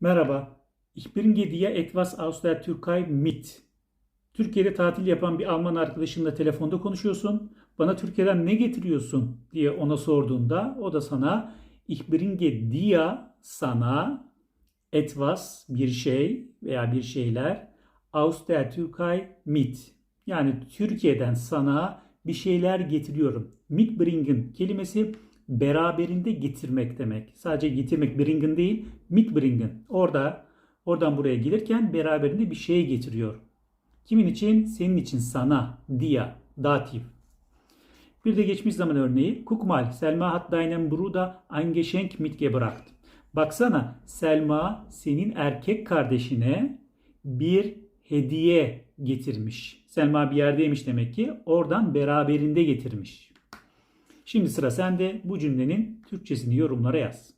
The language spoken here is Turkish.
Merhaba. Ich bringe dir etwas aus der Türkei mit. Türkiye'de tatil yapan bir Alman arkadaşınla telefonda konuşuyorsun. Bana Türkiye'den ne getiriyorsun diye ona sorduğunda o da sana ich bringe dir sana etwas bir şey veya bir şeyler aus der Türkei mit. Yani Türkiye'den sana bir şeyler getiriyorum. Mitbringen kelimesi beraberinde getirmek demek. Sadece getirmek bringen değil, mitbringen. Orada oradan buraya gelirken beraberinde bir şey getiriyor. Kimin için? Senin için sana. Dia. Datif. Bir de geçmiş zaman örneği. Guck mal, Selma hat deinem Bruder ein Geschenk mitgebracht. Baksana, Selma senin erkek kardeşine bir hediye getirmiş. Selma bir yerdeymiş demek ki. Oradan beraberinde getirmiş. Şimdi sıra sende bu cümlenin Türkçesini yorumlara yaz.